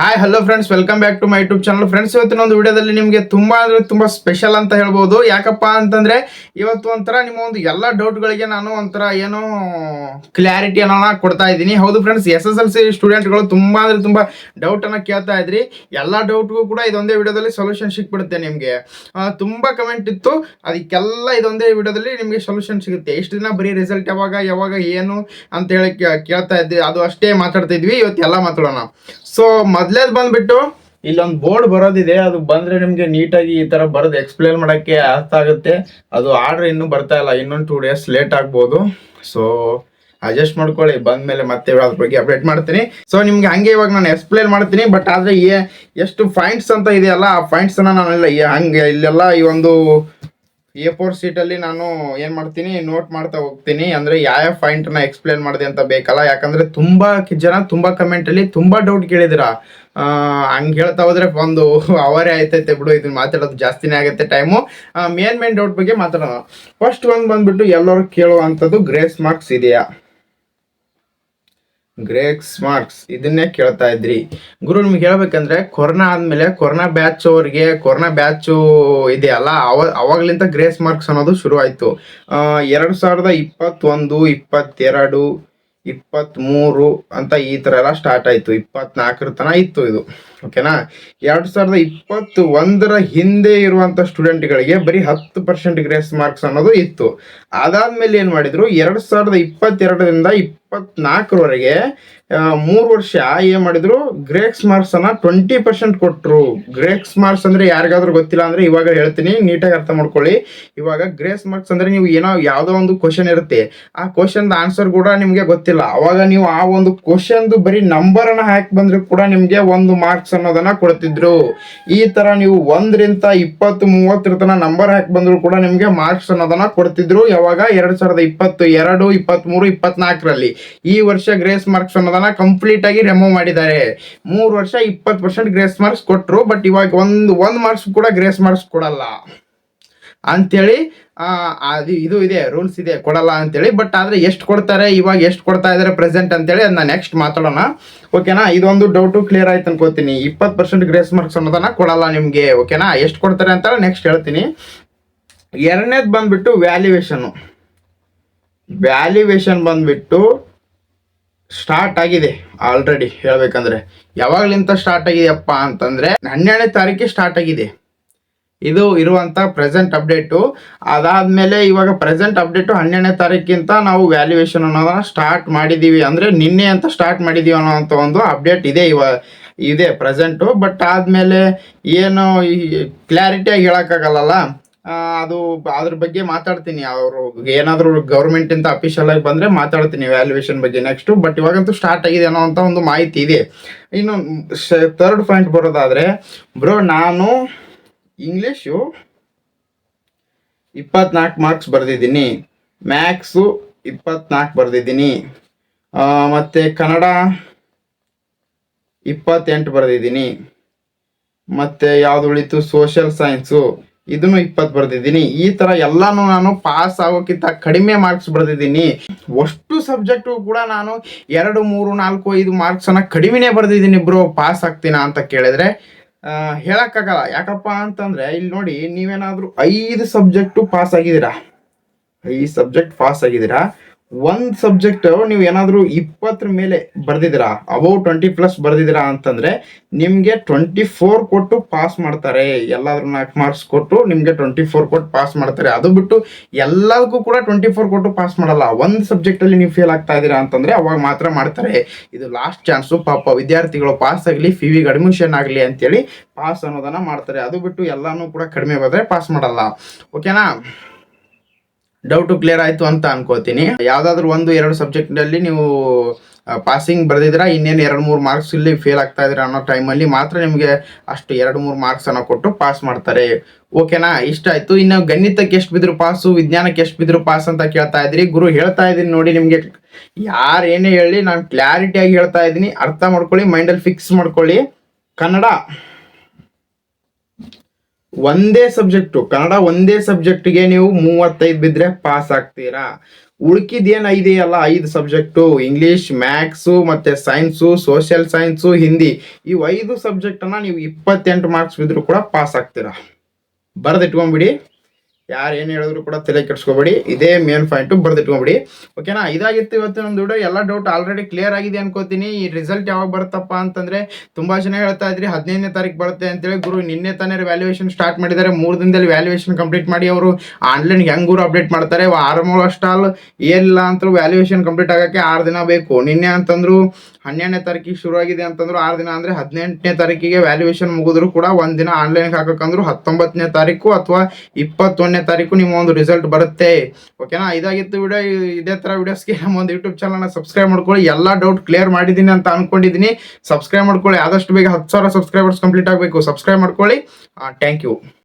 Hi hello friends welcome back to my YouTube channel friends ಇವತ್ತಿನ ಒಂದು ವಿಡಿಯೋದಲ್ಲಿ ನಿಮಗೆ ತುಂಬ ಅಂದರೆ ತುಂಬ ಸ್ಪೆಷಲ್ ಅಂತ ಹೇಳ್ಬೋದು. ಯಾಕಪ್ಪ ಅಂತಂದರೆ ಇವತ್ತು ಒಂಥರ ನಿಮ್ಮ ಒಂದು ಎಲ್ಲ ಡೌಟ್ಗಳಿಗೆ ನಾನು ಒಂಥರ ಏನೋ ಕ್ಲಾರಿಟಿ ಅನ್ನೋಣ ಕೊಡ್ತಾ ಇದ್ದೀನಿ. ಹೌದು friends S S L C ಸ್ಟೂಡೆಂಟ್ಗಳು ತುಂಬ ಅಂದರೆ ತುಂಬ ಡೌಟ್ ಅನ್ನ ಕೇಳ್ತಾ ಇದ್ರಿ. ಎಲ್ಲ ಡೌಟ್ಗೂ ಕೂಡ ಇದೊಂದೇ ವಿಡಿಯೋದಲ್ಲಿ ಸೊಲ್ಯೂಷನ್ ಸಿಕ್ಬಿಡುತ್ತೆ ನಿಮಗೆ. ತುಂಬ ಕಮೆಂಟ್ ಇತ್ತು. ಅದಕ್ಕೆಲ್ಲ ಇದೊಂದೇ ವಿಡಿಯೋದಲ್ಲಿ ನಿಮಗೆ ಸೊಲ್ಯೂಷನ್ ಸಿಗುತ್ತೆ. ಎಷ್ಟು ದಿನ ಬರೀ ರಿಸಲ್ಟ್ ಯಾವಾಗ ಯಾವಾಗ, ಏನು ಅಂತ ಹೇಳಿ ಕೇಳ್ತಾ ಇದ್ವಿ ಅದು ಅಷ್ಟೇ ಮಾತಾಡ್ತಾ ಇದ್ವಿ. ಇವತ್ತು ಎಲ್ಲ ಮಾತಾಡೋಣ. ಸೊ ಮೊದ್ಲೇದ್ ಬಂದ್ಬಿಟ್ಟು ಇಲ್ಲೊಂದು ಬೋರ್ಡ್ ಬರೋದಿದೆ, ಅದು ಬಂದ್ರೆ ನಿಮ್ಗೆ ನೀಟಾಗಿ ಈ ತರ ಬರೋದು ಎಕ್ಸ್ಪ್ಲೇನ್ ಮಾಡಕ್ಕೆ ಅರ್ಥ ಆಗುತ್ತೆ. ಅದು ಆರ್ಡರ್ ಇನ್ನೂ ಬರ್ತಾ ಇಲ್ಲ, ಇನ್ನೊಂದು ಟೂ ಡೇಸ್ ಲೇಟ್ ಆಗ್ಬೋದು. ಸೊ ಅಡ್ಜಸ್ಟ್ ಮಾಡ್ಕೊಳ್ಳಿ, ಬಂದ್ಮೇಲೆ ಮತ್ತೆ ಅದ್ರ ಬಗ್ಗೆ ಅಪ್ಡೇಟ್ ಮಾಡ್ತೀನಿ. ಸೊ ನಿಮ್ಗೆ ಹಂಗೆ ಇವಾಗ ನಾನು ಎಕ್ಸ್ಪ್ಲೇನ್ ಮಾಡ್ತೀನಿ ಬಟ್ ಆದ್ರೆ ಎಷ್ಟು ಪಾಯಿಂಟ್ಸ್ ಅಂತ ಇದೆಯಲ್ಲ, ಆ ಪಾಯಿಂಟ್ಸ್ ಅನ್ನ ನಾನೆಲ್ಲ ಹಂಗೆ ಇಲ್ಲೆಲ್ಲ ಈ ಒಂದು ಎ ಫೋರ್ ಸೀಟಲ್ಲಿ ನಾನು ಏನು ಮಾಡ್ತೀನಿ ನೋಟ್ ಮಾಡ್ತಾ ಹೋಗ್ತೀನಿ. ಅಂದರೆ ಯಾವ ಪಾಯಿಂಟ್ನ ಎಕ್ಸ್ಪ್ಲೇನ್ ಮಾಡಿದೆ ಅಂತ ಬೇಕಲ್ಲ. ಯಾಕಂದರೆ ತುಂಬ ಜನ ತುಂಬ ಕಮೆಂಟಲ್ಲಿ ತುಂಬ ಡೌಟ್ ಕೇಳಿದಿರ ಹಂಗೆ ಹೇಳ್ತಾ ಹೋದ್ರೆ ಒಂದು ಅವರೇ ಆಯ್ತೈತೆ ಬಿಡು ಇದನ್ನ ಮಾತಾಡೋದು ಜಾಸ್ತಿನೇ ಆಗುತ್ತೆ ಟೈಮು ಮೇನ್ ಮೇನ್ ಡೌಟ್ ಬಗ್ಗೆ ಮಾತಾಡೋಣ. ಫಸ್ಟ್ ಒಂದು ಬಂದ್ಬಿಟ್ಟು ಎಲ್ಲರೂ ಕೇಳುವಂಥದ್ದು ಗ್ರೇಸ್ ಮಾರ್ಕ್ಸ್ ಇದೆಯಾ? ಗ್ರೇಕ್ಸ್ ಮಾರ್ಕ್ಸ್ ಇದನ್ನೇ ಕೇಳ್ತಾ ಇದ್ರಿ. ಗುರು, ನಿಮ್ಗೆ ಹೇಳ್ಬೇಕಂದ್ರೆ, ಕೊರೋನಾ ಆದ್ಮೇಲೆ ಕೊರೋನಾ ಬ್ಯಾಚ್ ಅವ್ರಿಗೆ, ಕೊರೋನಾ ಬ್ಯಾಚ್ ಇದೆಯಲ್ಲ, ಅವ, ಅವಾಗ್ಲಿಂದ ಗ್ರೇಸ್ ಮಾರ್ಕ್ಸ್ ಅನ್ನೋದು ಶುರು ಆಯ್ತು. ಎರಡ್ ಸಾವಿರದ ಇಪ್ಪತ್ತೊಂದು, ಇಪ್ಪತ್ತೆರಡು, ಇಪ್ಪತ್ತ್ಮೂರು ಅಂತ ಈ ಥರ ಎಲ್ಲ ಸ್ಟಾರ್ಟ್ ಆಯ್ತು. ಇಪ್ಪತ್ನಾಲ್ಕರ ತನಕ ಇತ್ತು ಇದು. ಓಕೆನಾ? ಎರಡು ಸಾವಿರದ ಇಪ್ಪತ್ತು ಒಂದರ ಹಿಂದೆ ಇರುವಂತ ಸ್ಟೂಡೆಂಟ್ಗಳಿಗೆ ಬರೀ ಹತ್ತು ಪರ್ಸೆಂಟ್ ಗ್ರೇಸ್ ಮಾರ್ಕ್ಸ್ ಅನ್ನೋದು ಇತ್ತು. ಅದಾದ್ಮೇಲೆ ಏನ್ ಮಾಡಿದ್ರು? ಎರಡು ಸಾವಿರದ ಇಪ್ಪತ್ತೆರಡರಿಂದ ಇಪ್ಪತ್ನಾಲ್ಕರವರೆಗೆ ಮೂರು ವರ್ಷ ಏನ್ ಮಾಡಿದ್ರು? ಗ್ರೇಕ್ಸ್ ಮಾರ್ಕ್ಸ್ ಅನ್ನ ಟ್ವೆಂಟಿ ಪರ್ಸೆಂಟ್ ಕೊಟ್ಟರು ಗ್ರೇಕ್ಸ್ ಮಾರ್ಕ್ಸ್ ಅಂದ್ರೆ ಯಾರಿಗಾದ್ರೂ ಗೊತ್ತಿಲ್ಲ ಅಂದ್ರೆ ಇವಾಗ ಹೇಳ್ತೀನಿ, ನೀಟಾಗಿ ಅರ್ಥ ಮಾಡ್ಕೊಳ್ಳಿ. ಇವಾಗ ಗ್ರೇಸ್ ಮಾರ್ಕ್ಸ್ ಅಂದ್ರೆ ನೀವು ಏನೋ ಯಾವುದೋ ಒಂದು ಕ್ವಶನ್ ಇರುತ್ತೆ. ಆ ಕ್ವಶನ್ ಆನ್ಸರ್ ಕೂಡ ನಿಮ್ಗೆ ಗೊತ್ತಿಲ್ಲ. ಅವಾಗ ನೀವು ಆ ಒಂದು ಕ್ವಶನ್ ಬರೀ ನಂಬರ್ ಅನ್ನ ಹಾಕಿ ಬಂದ್ರೆ ಕೂಡ ನಿಮ್ಗೆ ಒಂದು ಮಾರ್ಕ್ಸ್ ಅನ್ನೋದನ್ನ ಕೊಡ್ತಿದ್ರು. ಈ ತರ ನೀವು ಒಂದರಿಂದ ಇಪ್ಪತ್ತು, ಮೂವತ್ತರ ತನ ನಂಬರ್ ಹಾಕಿ ಬಂದ್ರು ಕೂಡ ನಿಮಗೆ ಮಾರ್ಕ್ಸ್ ಅನ್ನೋದನ್ನ ಕೊಡ್ತಿದ್ರು. ಯಾವಾಗ? ಎರಡ್ ಸಾವಿರದ ಇಪ್ಪತ್ತು ಎರಡು ಇಪ್ಪತ್ತ್ ಮೂರು ಇಪ್ಪತ್ನಾಲ್ಕರಲ್ಲಿ ಈ ವರ್ಷ ಗ್ರೇಸ್ ಮಾರ್ಕ್ಸ್ ಅನ್ನೋದನ್ನ ಕಂಪ್ಲೀಟ್ ಆಗಿ ರಿಮೂವ್ ಮಾಡಿದ್ದಾರೆ. ಮೂರು ವರ್ಷ ಇಪ್ಪತ್ತು ಪರ್ಸೆಂಟ್ ಗ್ರೇಸ್ ಮಾರ್ಕ್ಸ್ ಕೊಟ್ಟರು ಬಟ್ ಇವಾಗ ಒಂದು ಒಂದು ಮಾರ್ಕ್ಸ್ ಕೂಡ ಗ್ರೇಸ್ ಮಾರ್ಕ್ಸ್ ಕೊಡಲ್ಲ. ಅಂತೇಳಿ ಅದು, ಇದು ಇದೆ ರೂಲ್ಸ್ ಇದೆ, ಕೊಡಲ್ಲ ಅಂತೇಳಿ ಬಟ್ ಆದರೆ ಎಷ್ಟು ಕೊಡ್ತಾರೆ, ಇವಾಗ ಎಷ್ಟು ಕೊಡ್ತಾ ಇದ್ದಾರೆ ಪ್ರೆಸೆಂಟ್ ಅಂತೇಳಿ ಅದನ್ನ ನೆಕ್ಸ್ಟ್ ಮಾತಾಡೋಣ. ಓಕೆನಾ ಇದೊಂದು ಡೌಟು ಕ್ಲಿಯರ್ ಆಯ್ತು ಅನ್ಕೋತೀನಿ. ಇಪ್ಪತ್ತು ಪರ್ಸೆಂಟ್ ಗ್ರೇಸ್ ಮಾರ್ಕ್ಸ್ ಅನ್ನೋದನ್ನ ಕೊಡಲ್ಲ ನಿಮಗೆ ಓಕೆನಾ ಎಷ್ಟು ಕೊಡ್ತಾರೆ ಅಂತ ನೆಕ್ಸ್ಟ್ ಹೇಳ್ತೀನಿ. ಎರಡನೇದು ಬಂದ್ಬಿಟ್ಟು ವ್ಯಾಲ್ಯುವೇಷನು ವ್ಯಾಲ್ಯೂಯೇಷನ್ ಬಂದ್ಬಿಟ್ಟು ಸ್ಟಾರ್ಟ್ ಆಗಿದೆ ಆಲ್ರೆಡಿ ಹೇಳ್ಬೇಕಂದ್ರೆ. ಯಾವಾಗ್ಲಿಂತ ಸ್ಟಾರ್ಟ್ ಆಗಿದೆಯಪ್ಪ ಅಂತಂದ್ರೆ ಹನ್ನೆರಡನೇ ತಾರೀಕಿಗೆ ಸ್ಟಾರ್ಟ್ ಆಗಿದೆ. ಇದು ಇರುವಂತ ಪ್ರೆಸೆಂಟ್ ಅಪ್ಡೇಟು ಅದಾದ್ಮೇಲೆ ಇವಾಗ ಪ್ರೆಸೆಂಟ್ ಅಪ್ಡೇಟು ಹನ್ನೆರಡನೇ ತಾರೀಕಿಂತ ನಾವು ವ್ಯಾಲ್ಯೂಯೇಷನ್ ಅನ್ನೋದನ್ನ ಸ್ಟಾರ್ಟ್ ಮಾಡಿದೀವಿ. ಅಂದ್ರೆ ನಿನ್ನೆ ಅಂತ ಸ್ಟಾರ್ಟ್ ಮಾಡಿದೀವಿ ಅನ್ನೋವಂಥ ಒಂದು ಅಪ್ಡೇಟ್ ಇದೆ ಇವಾಗ ಇದೆ ಪ್ರೆಸೆಂಟು ಬಟ್ ಆದ್ಮೇಲೆ ಏನು ಕ್ಲಾರಿಟಿಯಾಗಿ ಹೇಳೋಕ್ಕಾಗಲ್ಲ ಅದು ಅದ್ರ ಬಗ್ಗೆ ಮಾತಾಡ್ತೀನಿ. ಅವರು ಏನಾದರೂ ಗೌರ್ಮೆಂಟ್ ಇಂದ ಅಫಿಷಿಯಲ್ ಆಗಿ ಬಂದ್ರೆ ಮಾತಾಡ್ತೀನಿ ವ್ಯಾಲ್ಯೂಯೇಷನ್ ಬಗ್ಗೆ ನೆಕ್ಸ್ಟ್ ಬಟ್ ಇವಾಗಂತೂ ಸ್ಟಾರ್ಟ್ ಆಗಿದೆ ಅನ್ನೋ ಒಂದು ಮಾಹಿತಿ ಇದೆ. ಇನ್ನು ಥರ್ಡ್ ಪಾಯಿಂಟ್ ಬರೋದಾದ್ರೆ ಬ್ರೋ ನಾನು ಇಂಗ್ಲೀಷು ಇಪ್ಪತ್ನಾಲ್ಕು ಮಾರ್ಕ್ಸ್ ಬರೆದಿದ್ದೀನಿ. ಮ್ಯಾಕ್ಸು ಇಪ್ಪತ್ನಾಲ್ಕು ಬರೆದಿದ್ದೀನಿ. ಮತ್ತು ಕನ್ನಡ ಇಪ್ಪತ್ತೆಂಟು ಬರೆದಿದ್ದೀನಿ. ಮತ್ತು ಯಾವುದು ಉಳಿತು? ಸೋಷಿಯಲ್ ಸೈನ್ಸು ಇದನ್ನು ಇಪ್ಪತ್ತು ಬರೆದಿದ್ದೀನಿ. ಈ ಥರ ಎಲ್ಲನೂ ನಾನು ಪಾಸ್ ಆಗೋಕ್ಕಿಂತ ಕಡಿಮೆ ಮಾರ್ಕ್ಸ್ ಬರೆದಿದ್ದೀನಿ. ಅಷ್ಟು ಸಬ್ಜೆಕ್ಟು ಕೂಡ ನಾನು ಎರಡು, ಮೂರು, ನಾಲ್ಕು, ಐದು ಮಾರ್ಕ್ಸನ್ನು ಕಡಿಮೆನೇ ಬರೆದಿದ್ದೀನಿ ಬ್ರೋ. ಪಾಸ್ ಆಗ್ತೀನಾ ಅಂತ ಕೇಳಿದ್ರೆ ಹೇಳಕ್ಕಾಗಲ್ಲ. ಯಾಕಪ್ಪ ಅಂತಂದ್ರೆ ಇಲ್ಲಿ ನೋಡಿ ನೀವೇನಾದರೂ ಐದು ಸಬ್ಜೆಕ್ಟು ಪಾಸ್ ಆಗಿದ್ದೀರಾ? ಐದು ಸಬ್ಜೆಕ್ಟ್ ಪಾಸ್ ಆಗಿದ್ದೀರಾ? ಒಂದ್ ಸಬ್ಜೆಕ್ಟ್ ನೀವು ಏನಾದರೂ ಇಪ್ಪತ್ತರ ಮೇಲೆ ಬರ್ದಿದ್ದೀರಾ ಅಬೌವ್ ಟ್ವೆಂಟಿ ಪ್ಲಸ್ ಬರ್ದಿದ್ದೀರಾ ಅಂತಂದ್ರೆ ನಿಮ್ಗೆ ಟ್ವೆಂಟಿ ಫೋರ್ ಕೊಟ್ಟು ಪಾಸ್ ಮಾಡ್ತಾರೆ. ಎಲ್ಲಾದರೂ ನಾಲ್ಕು ಮಾರ್ಕ್ಸ್ ಕೊಟ್ಟು ನಿಮ್ಗೆ ಟ್ವೆಂಟಿ ಫೋರ್ ಕೊಟ್ಟು ಪಾಸ್ ಮಾಡ್ತಾರೆ. ಅದು ಬಿಟ್ಟು ಎಲ್ಲದಕ್ಕೂ ಕೂಡ ಟ್ವೆಂಟಿ ಫೋರ್ ಕೊಟ್ಟು ಪಾಸ್ ಮಾಡಲ್ಲ. ಒಂದ್ ಸಬ್ಜೆಕ್ಟ್ ಅಲ್ಲಿ ನೀವು ಫೇಲ್ ಆಗ್ತಾ ಇದ್ದೀರಾ ಅಂತಂದ್ರೆ ಅವಾಗ ಮಾತ್ರ ಮಾಡ್ತಾರೆ. ಇದು ಲಾಸ್ಟ್ ಚಾನ್ಸು ಪಾಪ ವಿದ್ಯಾರ್ಥಿಗಳು ಪಾಸ್ ಆಗಲಿ ಫಿವಿಗೆ ಅಡ್ಮಿಷನ್ ಆಗಲಿ ಅಂತೇಳಿ ಪಾಸ್ ಅನ್ನೋದನ್ನ ಮಾಡ್ತಾರೆ. ಅದು ಬಿಟ್ಟು ಎಲ್ಲಾನು ಕೂಡ ಕಡಿಮೆ ಬಂದ್ರೆ ಪಾಸ್ ಮಾಡಲ್ಲ. ಓಕೆನಾ ಡೌಟು ಕ್ಲಿಯರ್ ಆಯ್ತು ಅಂತ ಅನ್ಕೋತೀನಿ. ಯಾವುದಾದ್ರೂ ಒಂದು ಎರಡು ಸಬ್ಜೆಕ್ಟ್ ಅಲ್ಲಿ ನೀವು ಪಾಸಿಂಗ್ ಬರೆದಿದ್ರ ಇನ್ನೇನು ಎರಡು ಮೂರು ಮಾರ್ಕ್ಸ್ ಇಲ್ಲಿ ಫೇಲ್ ಆಗ್ತಾ ಇದ್ರ ಅನ್ನೋ ಟೈಮಲ್ಲಿ ಮಾತ್ರ ನಿಮಗೆ ಅಷ್ಟು ಎರಡು ಮೂರು ಮಾರ್ಕ್ಸ್ ಅನ್ನ ಕೊಟ್ಟು ಪಾಸ್ ಮಾಡ್ತಾರೆ. ಓಕೆನಾ ಇಷ್ಟ ಆಯ್ತು. ಇನ್ನು ಗಣಿತಕ್ಕೆ ಎಷ್ಟು ಬಿದ್ರು ಪಾಸು ವಿಜ್ಞಾನಕ್ಕೆ ಎಷ್ಟು ಬಿದ್ರು ಪಾಸ್ ಅಂತ ಕೇಳ್ತಾ ಇದ್ರಿ. ಗುರು ಹೇಳ್ತಾ ಇದೀನಿ ನೋಡಿ ನಿಮಗೆ. ಯಾರು ಏನೇ ಹೇಳಿ ನಾನು ಕ್ಲಾರಿಟಿಯಾಗಿ ಹೇಳ್ತಾ ಇದ್ದೀನಿ. ಅರ್ಥ ಮಾಡ್ಕೊಳ್ಳಿ ಮೈಂಡಲ್ಲಿ ಫಿಕ್ಸ್ ಮಾಡ್ಕೊಳ್ಳಿ. ಕನ್ನಡ. ಒಂದೇ ಸಬ್ಜೆಕ್ಟು ಕನ್ನಡ ಒಂದೇ ಸಬ್ಜೆಕ್ಟ್ಗೆ ನೀವು ಮೂವತ್ತೈದು ಬಿದ್ದರೆ ಪಾಸ್ ಆಗ್ತೀರಾ. ಉಳ್ಕಿದೇನ್ ಇದೆಯಲ್ಲ ಐದು ಸಬ್ಜೆಕ್ಟು ಇಂಗ್ಲೀಷ್ ಮ್ಯಾಥ್ಸು ಮತ್ತು ಸೈನ್ಸು ಸೋಷಿಯಲ್ ಸೈನ್ಸು ಹಿಂದಿ. ಇವು ಐದು ಸಬ್ಜೆಕ್ಟನ್ನು ನೀವು ಇಪ್ಪತ್ತೆಂಟು ಮಾರ್ಕ್ಸ್ ಬಿದ್ದರೂ ಕೂಡ ಪಾಸ್ ಆಗ್ತೀರಾ. ಬರೆದಿಟ್ಕೊಂಬಿಡಿ ಯಾರು ಏನು ಹೇಳಿದ್ರು ಕೂಡ ತಲೆ ಕೆಡಿಸ್ಕೋಬೇಡಿ. ಇದೇ ಮೇನ್ ಪಾಯಿಂಟು ಬರೆದಿಟ್ಕೊಬೇಡಿ. ಓಕೆನಾ ಇದಾಗಿತ್ತು ಇವತ್ತು ನಮ್ಮ ದುಡ್ಡು ಎಲ್ಲ ಡೌಟ್ ಆಲ್ರೆಡಿ ಕ್ಲಿಯರ್ ಆಗಿದೆ ಅನ್ಕೋತೀನಿ. ಈ ರಿಸಲ್ಟ್ ಯಾವಾಗ ಬರುತ್ತಪ್ಪ ಅಂತಂದ್ರೆ ತುಂಬಾ ಜನ ಹೇಳ್ತಾ ಇದ್ರಿ, ಹದಿನೈದನೇ ತಾರೀಕು ಬರುತ್ತೆ ಅಂತೇಳಿ. ಗುರು, ನಿನ್ನೆ ತಾನೇ ವ್ಯಾಲ್ಯೂಯೇಷನ್ ಸ್ಟಾರ್ಟ್ ಮಾಡಿದ್ದಾರೆ. ಮೂರು ದಿನದಲ್ಲಿ ವ್ಯಾಲ್ಯೂಯೇಷನ್ ಕಂಪ್ಲೀಟ್ ಮಾಡಿ ಅವರು ಆನ್ಲೈನ್ ಹೆಂಗೆ ಗುರು ಅಪ್ಡೇಟ್ ಮಾಡ್ತಾರೆ? ಆಲ್ಮೋಸ್ಟ್ ಆಲ್ ಏನಿಲ್ಲ ಅಂತೂ ವ್ಯಾಲ್ಯೂಯೇಷನ್ ಕಂಪ್ಲೀಟ್ ಆಗೋಕ್ಕೆ ಆರು ದಿನ ಬೇಕು. ನಿನ್ನೆ ಅಂತಂದ್ರು ಹನ್ನೆರಡನೇ ತಾರೀಕಿಗೆ ಶುರು ಆಗಿದೆ ಅಂತಂದ್ರೆ ಆರು ದಿನ ಅಂದರೆ ಹದಿನೆಂಟನೇ ತಾರೀಕಿಗೆ ವ್ಯಾಲ್ಯೂಯೇಷನ್ ಮುಗಿದ್ರು ಕೂಡ ಒಂದು ದಿನ ಆನ್ಲೈನ್ ಹಾಕಕ್ಕಂದ್ರು ಹತ್ತೊಂಬತ್ತನೇ ತಾರೀಕು ಅಥವಾ ಇಪ್ಪತ್ತೊಂದನೇ ತಾರೀಕು ನಿಮ್ಮ ಒಂದು ರಿಸಲ್ಟ್ ಬರುತ್ತೆ. ಓಕೆನಾ ಇದಾಗಿತ್ತು ವಿಡಿಯೋ ಇದೇ ತರ ವಿಡಿಯೋಸ್ಗೆ ನಮ್ಮ ಒಂದು ಯೂಟ್ಯೂಬ್ ಚಾನಲ್ನ ಸಬ್ಸ್ಕ್ರೈಬ್ ಮಾಡ್ಕೊಳ್ಳಿ. ಎಲ್ಲ ಡೌಟ್ ಕ್ಲಿಯರ್ ಮಾಡಿದ್ದೀನಿ ಅಂತ ಅನ್ಕೊಂಡಿದ್ದೀನಿ. ಸಬ್ಸ್ಕ್ರೈಬ್ ಮಾಡ್ಕೊಳ್ಳಿ. ಆದಷ್ಟು ಬೇಗ ಹತ್ತು ಸಾವಿರ ಸಬ್ಸ್ಕ್ರೈಬರ್ಸ್ ಕಂಪ್ಲೀಟ್ ಆಗಬೇಕು. ಸಬ್ಸ್ಕ್ರೈಬ್ ಮಾಡ್ಕೊಳ್ಳಿ. Thank you